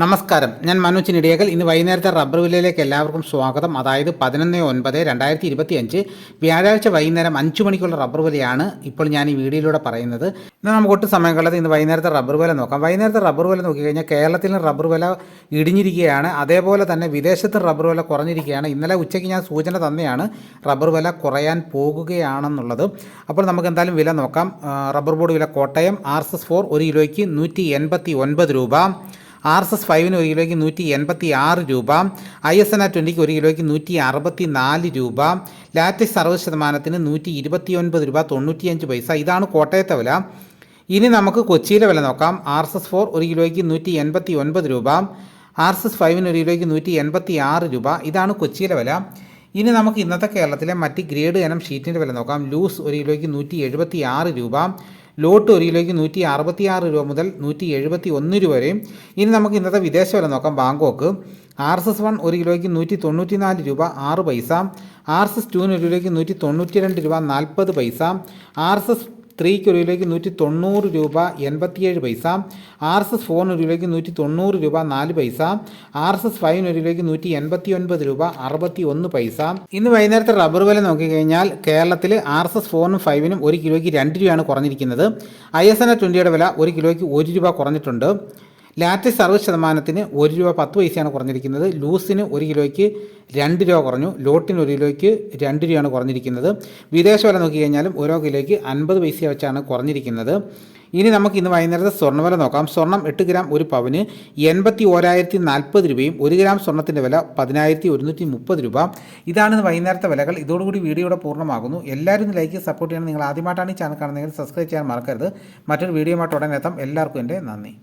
നമസ്കാരം. ഞാൻ മനോജ് നിടിയകൽ ഇന്ന് വൈകുന്നേരത്തെ റബ്ബർ വില്ലയിലേക്ക് എല്ലാവർക്കും സ്വാഗതം. അതായത് പതിനൊന്ന് ഒൻപത് രണ്ടായിരത്തി ഇരുപത്തി അഞ്ച് വ്യാഴാഴ്ച വൈകുന്നേരം അഞ്ച് മണിക്കുള്ള റബ്ബർ വിലയാണ് ഇപ്പോൾ ഞാൻ ഈ വീഡിയോയിലൂടെ പറയുന്നത്. ഇന്ന് നമുക്ക് ഒട്ടും സമയം കളത് ഇന്ന് വൈകുന്നേരത്തെ റബ്ബർ വില നോക്കാം. വൈകുന്നേരത്തെ റബ്ബർ വില നോക്കിക്കഴിഞ്ഞാൽ കേരളത്തിലും റബ്ബർ വില ഇടിഞ്ഞിരിക്കുകയാണ്. അതേപോലെ തന്നെ വിദേശത്തും റബ്ബർ വില കുറഞ്ഞിരിക്കുകയാണ്. ഇന്നലെ ഉച്ചയ്ക്ക് ഞാൻ സൂചന തന്നെയാണ് റബ്ബർ വില കുറയാൻ പോകുകയാണെന്നുള്ളത്. അപ്പോൾ നമുക്ക് എന്തായാലും വില നോക്കാം. റബ്ബർ ബോർഡ് വില Kottayam R S S four ഒരു കിലോയ്ക്ക് നൂറ്റി എൺപത്തി ഒൻപത് രൂപ. ആർ എസ് എസ് ഫൈവിന് ഒരു കിലോയ്ക്ക് നൂറ്റി എൺപത്തി ആറ് രൂപ ഐ എസ് എൻ ആർ ട്വന്റിക്ക് ഒരു കിലോയ്ക്ക് നൂറ്റി അറുപത്തി നാല് രൂപ ലാറ്റക്സ് അറുപത് ശതമാനത്തിന് നൂറ്റി ഇരുപത്തി ഒൻപത് രൂപ തൊണ്ണൂറ്റിയഞ്ച് പൈസ. ഇതാണ് കോട്ടയത്തെ വില. ഇനി നമുക്ക് കൊച്ചിയിലെ വില നോക്കാം. ആർ എസ് എസ് ഫോർ ഒരു കിലോയ്ക്ക് നൂറ്റി എൺപത്തി ഒൻപത് രൂപ ആർ എസ് എസ് ഫൈവിന് ഒരു കിലോയ്ക്ക് നൂറ്റി എൺപത്തി ആറ് രൂപ. ഇതാണ് കൊച്ചിയിലെ വില. ഇനി നമുക്ക് ഇന്നത്തെ കേരളത്തിലെ മറ്റ് ഗ്രേഡ് ഇനം ഷീറ്റിന്റെ വില നോക്കാം. ലൂസ് ഒരു കിലോയ്ക്ക് നൂറ്റി എഴുപത്തി ആറ് രൂപ ലോട്ട് ഒരു കിലോയ്ക്ക് നൂറ്റി അറുപത്തി ആറ് രൂപ മുതൽ നൂറ്റി എഴുപത്തി ഒന്ന് രൂപ വരെയും. ഇനി നമുക്ക് ഇന്നത്തെ വിദേശ വില നോക്കാം. Bangkok R S S one ഒരു കിലോയ്ക്ക് നൂറ്റി തൊണ്ണൂറ്റി നാല് രൂപ ആറ് പൈസ. ആർ എസ് എസ് ടുവിന് ഒരു കിലോയ്ക്ക് നൂറ്റി തൊണ്ണൂറ്റി രണ്ട് രൂപ നാൽപ്പത് പൈസ. ആർ എസ് എസ് ത്രീക്ക് ഒരു കിലോയ്ക്ക് നൂറ്റി തൊണ്ണൂറ് രൂപ എൺപത്തിയേഴ് പൈസ ആർ എസ് എസ് ഫോറിന് ഒരു കിലോയ്ക്ക് നൂറ്റി തൊണ്ണൂറ് രൂപ നാല് പൈസ ആർ എസ് എസ് ഫൈവിന് ഒരു കിലോയ്ക്ക് നൂറ്റി എൺപത്തി ഒൻപത് രൂപ അറുപത്തി ഒന്ന് പൈസ. ഇന്ന് വൈകുന്നേരത്തെ റബ്ബർ വില നോക്കിക്കഴിഞ്ഞാൽ കേരളത്തിൽ ആർ എസ് എസ് ഫോറിനും ഫൈവിനും ഒരു കിലോയ്ക്ക് രണ്ട് രൂപയാണ് കുറഞ്ഞിരിക്കുന്നത്. ഐ എസ് എൻ ട്വന്റിയുടെ വില ഒരു കിലോയ്ക്ക് ഒരു രൂപ കുറഞ്ഞിട്ടുണ്ട്. ലാറ്റക്സ് അറുപത് ശതമാനത്തിന് ഒരു രൂപ പത്ത് പൈസയാണ് കുറഞ്ഞിരിക്കുന്നത്. ലൂസിന് ഒരു കിലോയ്ക്ക് രണ്ട് രൂപ കുറഞ്ഞു. ലോട്ടിന് ഒരു കിലോയ്ക്ക് രണ്ട് രൂപയാണ് കുറഞ്ഞിരിക്കുന്നത്. വിദേശ വില നോക്കിക്കഴിഞ്ഞാലും ഓരോ കിലോയ്ക്ക് അൻപത് പൈസ വെച്ചാണ് കുറഞ്ഞിരിക്കുന്നത്. ഇനി നമുക്ക് ഇന്ന് വൈകുന്നേരത്തെ സ്വർണവില നോക്കാം. സ്വർണം എട്ട് ഗ്രാം ഒരു പവന് എൺപത്തി ഓരായിരത്തി നാൽപ്പത് രൂപയും ഒരു ഗ്രാം സ്വർണത്തിന്റെ വില പതിനായിരത്തി ഒരുന്നൂറ്റി മുപ്പത് രൂപ. ഇതാണ് ഇന്ന് വൈകുന്നേരത്തെ വിലകൾ. ഇതോടുകൂടി വീഡിയോയുടെ പൂർണമാകുന്നു. എല്ലാവരും ലൈക്ക് സപ്പോർട്ട് ചെയ്യണം. നിങ്ങൾ ആദ്യമായിട്ടാണ് ഈ ചാനൽ കാണുന്നതെങ്കിൽ സബ്സ്ക്രൈബ് ചെയ്യാൻ മറക്കരുത്. മറ്റൊരു വീഡിയോയുമായിട്ട് ഉടനെ എത്താം. എല്ലാവർക്കും എന്റെ നന്ദി.